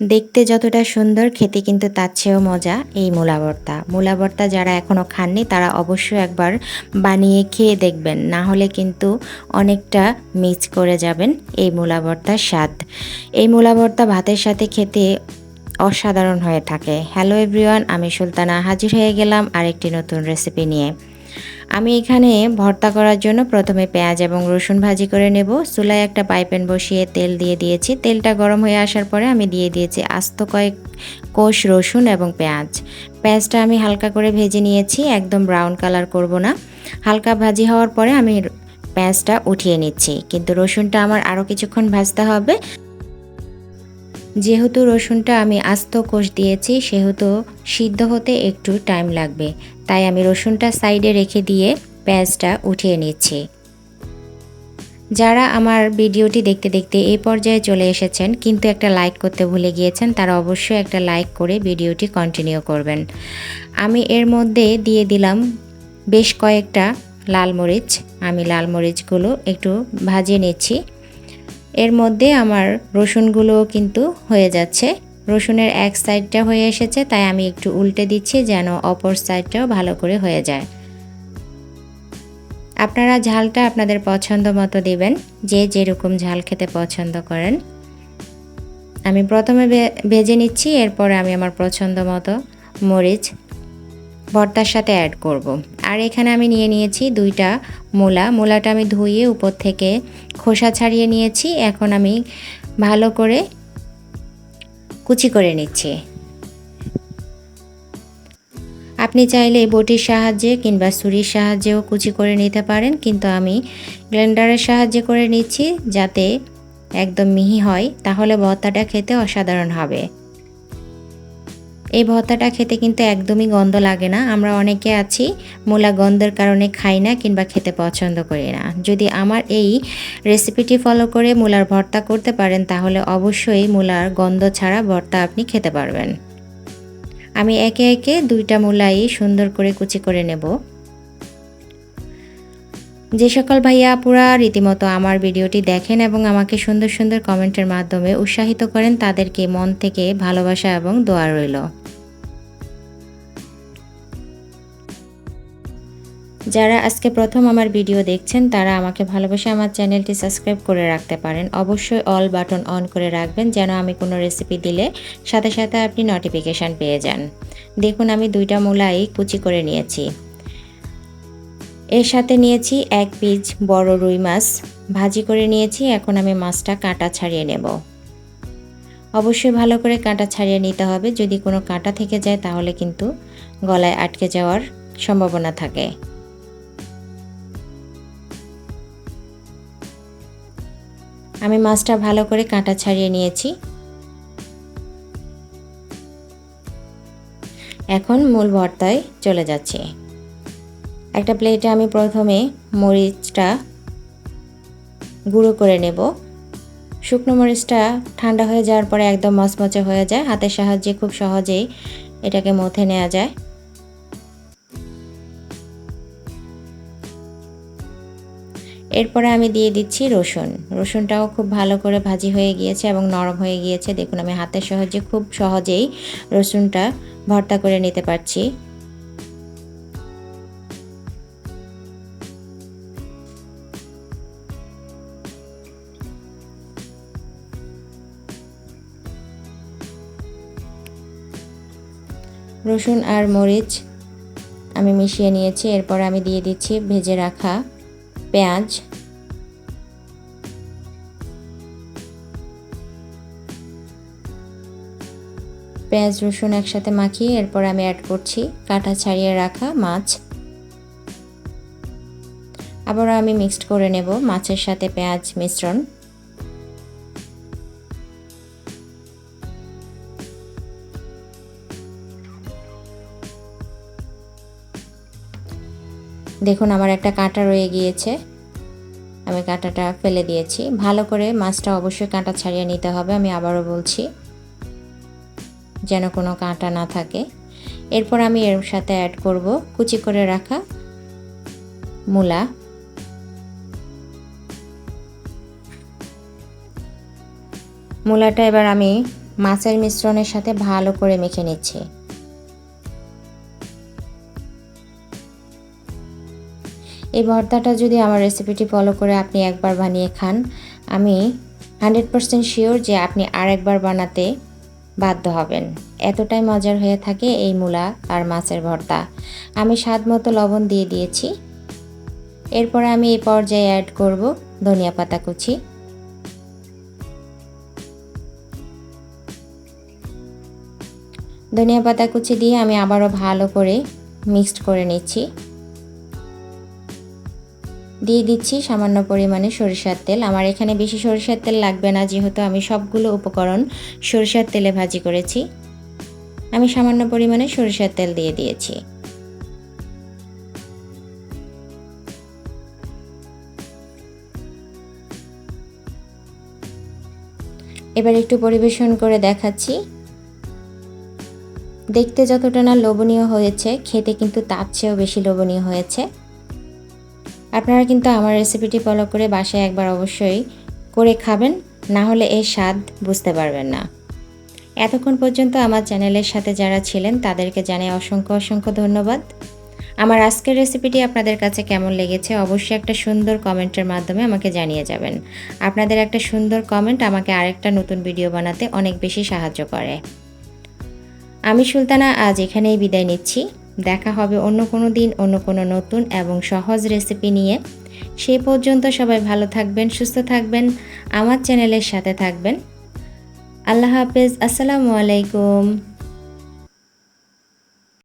দেখতে যতটা সুন্দর, খেতে কিন্তু তার চেয়েও মজা এই মূলা ভর্তা। মূলা ভর্তা যারা এখনও খাননি, তারা অবশ্যই একবার বানিয়ে খেয়ে দেখবেন। না হলে কিন্তু অনেকটা মিস করে যাবেন এই মূলা ভর্তার স্বাদ। এই মূলা ভর্তা ভাতের সাথে খেতে অসাধারণ হয়ে থাকে। হ্যালো এভরিওয়ান আমি সুলতানা। হাজির হয়ে গেলাম আরেকটি নতুন রেসিপি নিয়ে। আমি এখানে ভর্তা করার জন্য প্রথমে পেঁয়াজ এবং রসুন ভাজি করে নেব। চুলায় একটা পাইপেন বসিয়ে তেল দিয়ে দিয়েছি। তেলটা গরম হয়ে আসার পরে আমি দিয়ে দিয়েছি আস্ত কয়েক কোষ রসুন এবং পেঁয়াজ। পেঁয়াজটা আমি হালকা করে ভেজে নিয়েছি, একদম ব্রাউন কালার করব না। হালকা ভাজি হওয়ার পরে আমি পেঁয়াজটা উঠিয়ে নিচ্ছি। কিন্তু রসুনটা আমার আরও কিছুক্ষণ ভাজতে হবে। যেহেতু রসুনটা আমি আস্ত কোষ দিয়েছি, সেহেতু সিদ্ধ হতে একটু টাইম লাগবে। তাই আমি রসুনটা সাইডে রেখে দিয়ে পেঁয়াজটা উঠিয়ে নিচ্ছি। যারা আমার ভিডিওটি দেখতে দেখতে এই পর্যায়ে চলে এসেছেন, কিন্তু একটা লাইক করতে ভুলে গিয়েছেন, তারা অবশ্যই একটা লাইক করে ভিডিওটি কন্টিনিউ করবেন। আমি এর মধ্যে দিয়ে দিলাম বেশ কয়েকটা লাল মরিচ। আমি লাল মরিচগুলো একটু ভাজিয়ে নিচ্ছি। এর মধ্যে আমার রসুনগুলোও কিন্তু হয়ে যাচ্ছে। রসুনের এক সাইডটা হয়ে এসেছে, তাই আমি একটু উল্টে দিচ্ছি যেন অপর সাইডটাও ভালো করে হয়ে যায়। আপনারা ঝালটা আপনাদের পছন্দ মতো দিবেন, যে যেরকম ঝাল খেতে পছন্দ করেন। আমি প্রথমে ভেজে নিচ্ছি, এরপরে আমি আমার পছন্দ মতো মরিচ ভর্তার সাথে অ্যাড করব। আর এখানে আমি নিয়ে নিয়েছি দুইটা মূলা। মূলাটা আমি ধুয়ে উপর থেকে খোসা ছাড়িয়ে নিয়েছি। এখন আমি ভালো করে কুচি করে নিচ্ছি। আপনি চাইলে বটির সাহায্যে কিংবা ছুরির সাহায্যেও কুচি করে নিতে পারেন, কিন্তু আমি ব্লেন্ডারের সাহায্যে করে নিচ্ছি যাতে একদম মিহি হয়, তাহলে ভর্তাটা খেতে অসাধারণ হবে। এই ভর্তাটা খেতে কিন্তু একদমই গন্ধ লাগে না। আমরা অনেকে আছি, মূলা গন্ধের কারণে খাই না কিংবা খেতে পছন্দ করি না। যদি আমার এই রেসিপিটি ফলো করে মূলার ভর্তা করতে পারেন, তাহলে অবশ্যই মূলার গন্ধ ছাড়া ভর্তা আপনি খেতে পারবেন। আমি একে একে দুইটা মূলাই সুন্দর করে কুচি করে নেব। যে সকল ভাইয়া আপুরা রীতিমতো আমার ভিডিওটি দেখেন এবং আমাকে সুন্দর সুন্দর কমেন্টের মাধ্যমে উৎসাহিত করেন, তাদেরকে মন থেকে ভালোবাসা এবং দোয়া রইল। যারা আজকে প্রথম আমার ভিডিও দেখছেন, তারা আমাকে ভালোবেসে আমার চ্যানেলটি সাবস্ক্রাইব করে রাখতে পারেন। অবশ্যই অল বাটন অন করে রাখবেন, যেন আমি কোনো রেসিপি দিলে সাথে সাথে আপনি নোটিফিকেশান পেয়ে যান। দেখুন, আমি দুইটা মূলাই কুচি করে নিয়েছি। এর সাথে নিয়েছি এক পিস বড় রুই মাছ। ভাজি করে নিয়েছি, এখন আমি মাছটা কাঁটা ছাড়িয়ে নেব। অবশ্যই ভালো করে কাঁটা ছাড়িয়ে নিতে হবে। যদি কোনো কাঁটা থেকে যায়, তাহলে কিন্তু গলায় আটকে যাওয়ার সম্ভাবনা থাকে। আমি মাছটা ভালো করে কাঁটা ছাড়িয়ে নিয়েছি। এখন মূল ভর্তায় চলে যাচ্ছে। একটা প্লেটে আমি প্রথমে মরিচটা গুঁড়ো করে নেব। শুকনো মরিচটা ঠান্ডা হয়ে যাওয়ার পরে একদম মচমচে হয়ে যায়। হাতের সাহায্যে খুব সহজেই এটাকে মথে নেওয়া যায়। এরপরে আমি দিয়ে দিচ্ছি রসুন। রসুনটাও খুব ভালো করে ভাজি হয়ে গিয়েছে এবং নরম হয়ে গিয়েছে। দেখুন, আমি হাতের সাহায্যে খুব সহজেই রসুনটা ভর্তা করে নিতে পারছি। রসুন আর মরিচ আমি মিশিয়ে নিয়েছি। এরপর আমি দিয়ে দিচ্ছি ভেজে রাখা পেঁয়াজ। পেঁয়াজ, রসুন একসাথে মাখিয়ে এরপর আমি অ্যাড করছি কাটা ছাড়িয়ে রাখা মাছ। আবার আমি মিক্সড করে নেব মাছের সাথে পেঁয়াজ মিশ্রণ। দেখুন, আমার একটা কাঁটা রয়ে গিয়েছে। আমি কাঁটাটা ফেলে দিয়েছি। ভালো করে মাছটা অবশ্যই কাঁটা ছাড়িয়ে নিতে হবে, আমি আবারও বলছি। যেন কোনো কাঁটা না থাকে। এরপর আমি এর সাথে অ্যাড করব কুচি করে রাখা মূলা। মূলাটা এবার আমি মাছের মিশ্রণের সাথে ভালো করে মেখে নিচ্ছি। এই ভর্তাটা যদি আমার রেসিপিটি ফলো করে আপনি একবার বানিয়ে খান, আমি হান্ড্রেড পারসেন্ট শিওর যে আপনি আরেকবার বানাতে বাধ্য হবেন। এতটাই মজার হয়ে থাকে এই মূলা আর মাছের ভর্তা। আমি স্বাদ মতো লবণ দিয়ে দিয়েছি। এরপরে আমি এই পর্যায়ে অ্যাড করব ধনিয়া পাতা কুচি। ধনিয়া পাতা কুচি দিয়ে আমি আবারও ভালো করে মিক্সড করে নিচ্ছি। দিয়ে দিচ্ছি সামান্য পরিমাণে সরিষার তেল। আমার এখানে বেশি সরিষার তেল লাগবে না, যেহেতু আমি সবগুলো উপকরণ সরিষার তেলে ভাজি করেছি। আমি সামান্য পরিমাণে সরিষার তেল দিয়ে দিয়েছি। এবার একটু পরিবেশন করে দেখাচ্ছি। দেখতে যতটা না লোভনীয় হয়েছে, খেতে কিন্তু তার চেয়েও বেশি লোভনীয় হয়েছে। আপনারা কিন্তু আমার রেসিপিটি ফলো করে বাসায় একবার অবশ্যই করে খাবেন, না হলে এর স্বাদ বুঝতে পারবেন না। এতক্ষণ পর্যন্ত আমার চ্যানেলের সাথে যারা ছিলেন, তাদেরকে জানাই অসংখ্য অসংখ্য ধন্যবাদ। আমার আজকের রেসিপিটি আপনাদের কাছে কেমন লেগেছে, অবশ্যই একটা সুন্দর কমেন্টের মাধ্যমে আমাকে জানিয়ে যাবেন। আপনাদের একটা সুন্দর কমেন্ট আমাকে আরেকটা নতুন ভিডিও বানাতে অনেক বেশি সাহায্য করে। আমি সুলতানা, আজ এখানেই বিদায় নিচ্ছি। দেখা হবে অন্য কোনো দিন, অন্য কোনো নতুন এবং সহজ রেসিপি নিয়ে। সেই পর্যন্ত সবাই ভালো থাকবেন, সুস্থ থাকবেন, আমার চ্যানেলের সাথে থাকবেন। আল্লাহ হাফেজ, আসসালামু আলাইকুম।